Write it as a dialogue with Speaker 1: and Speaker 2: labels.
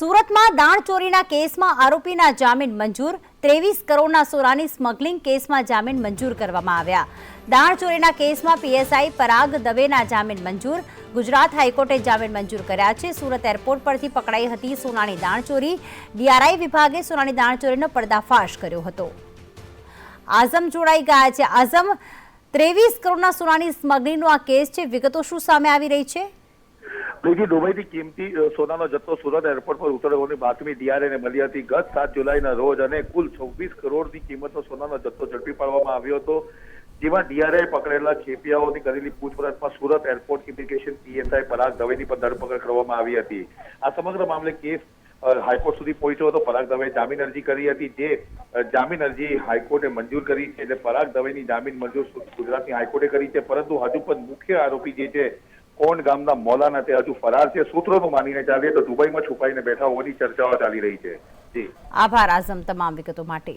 Speaker 1: સુરતમાં દાણ ચોરીના કેસમાં આરોપીના જામીન મંજૂર. ત્રેવીસ કરોડના સોનાની સ્મગલિંગ કેસમાં જામીન મંજૂર કરવામાં આવ્યા. દાણ ચોરીના કેસમાં પીએસઆઈ પરાગ દવેના જામીન મંજૂર. ગુજરાત હાઈકોર્ટે જામીન મંજૂર કર્યા છે. સુરત એરપોર્ટ પરથી પકડાઈ હતી સોનાની દાણચોરી ડીઆરઆઈ વિભાગે સોનાની દાણચોરીનો પર્દાફાશ કર્યો હતો. આઝમ જોડાઈ ગયા છે. આઝમ, ત્રેવીસ કરોડના સોનાની સ્મગલિંગનો આ કેસ છે. વિગતો શું સામે આવી રહી છે?
Speaker 2: બીજી દુબઈથી કિંમતી સોનાનો જથ્થો સુરત એરપોર્ટ પર ઉતરવાની બાતમી ડીઆરએને મળી હતી. ગત સાત જુલાઈના રોજ અને કુલ છવ્વીસ કરોડની કિંમતનો સોનાનો જથ્થો ઝડપી પાડવામાં આવ્યો હતો. જેમાં ડીઆરએ પકડેલા ખેપિયાઓની કરેલી પૂછપરછમાં Surat airport immigration PSI Parag દવેની પણ ધરપકડ કરવામાં આવી હતી. આ સમગ્ર મામલે કેસ હાઈકોર્ટ સુધી પહોંચ્યો હતો. પરાગ દવેએ જામીન અરજી કરી હતી. જે જામીન અરજી હાઈકોર્ટે મંજૂર કરી છે. એટલે પરાગ દવેની જામીન મંજૂર ગુજરાતની હાઈકોર્ટે કરી છે. પરંતુ હજુ પણ મુખ્ય આરોપી જે છે કોણ ગામના મોલાના તે હજુ ફરાર છે. સૂત્રોનું માનીને ચાલીએ તો દુબઈમાં છુપાઈને બેઠા હોવાની ચર્ચાઓ ચાલી રહી છે. જી.
Speaker 1: આભાર, આઝમ, તમામ વિગતો માટે.